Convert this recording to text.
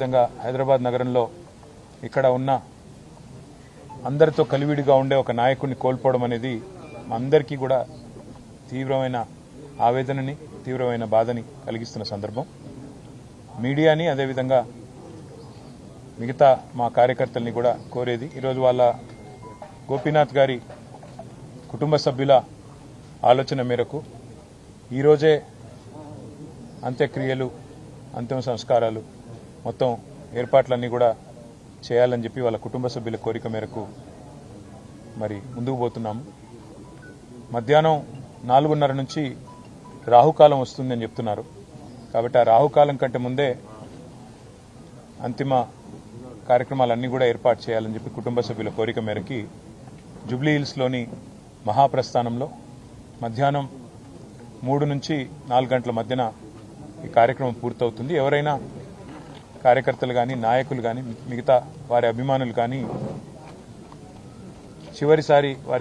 విధంగా హైదరాబాద్ నగరంలో ఇక్కడ ఉన్న అందరితో కలివిడిగా ఉండే ఒక నాయకుడిని కోల్పోవడం అనేది అందరికీ కూడా తీవ్రమైన ఆవేదనని తీవ్రమైన బాధని కలిగిస్తున్న సందర్భం. మీడియాని అదేవిధంగా మిగతా మా కార్యకర్తల్ని కూడా కోరేది ఈరోజు వాళ్ళ గోపీనాథ్ గారి కుటుంబ సభ్యుల ఆలోచన మేరకు ఈరోజే అంత్యక్రియలు అంతిమ సంస్కారాలు మొత్తం ఏర్పాట్లన్నీ కూడా చేయాలని చెప్పి వాళ్ళ కుటుంబ సభ్యుల కోరిక మేరకు మరి ముందుకు పోతున్నాము మధ్యాహ్నం నాలుగున్నర నుంచి రాహుకాలం వస్తుందని చెప్తున్నారు. కాబట్టి ఆ రాహుకాలం కంటే ముందే అంతిమ కార్యక్రమాలన్నీ కూడా ఏర్పాటు చేయాలని చెప్పి కుటుంబ సభ్యుల కోరిక మేరకి జూబ్లీ హిల్స్లోని మహాప్రస్థానంలో మధ్యాహ్నం మూడు నుంచి నాలుగు గంటల మధ్యన ఈ కార్యక్రమం పూర్తవుతుంది. ఎవరైనా కార్యకర్తలు కానీ నాయకులు కానీ మిగతా వారి అభిమానులు కానీ చివరిసారి వారి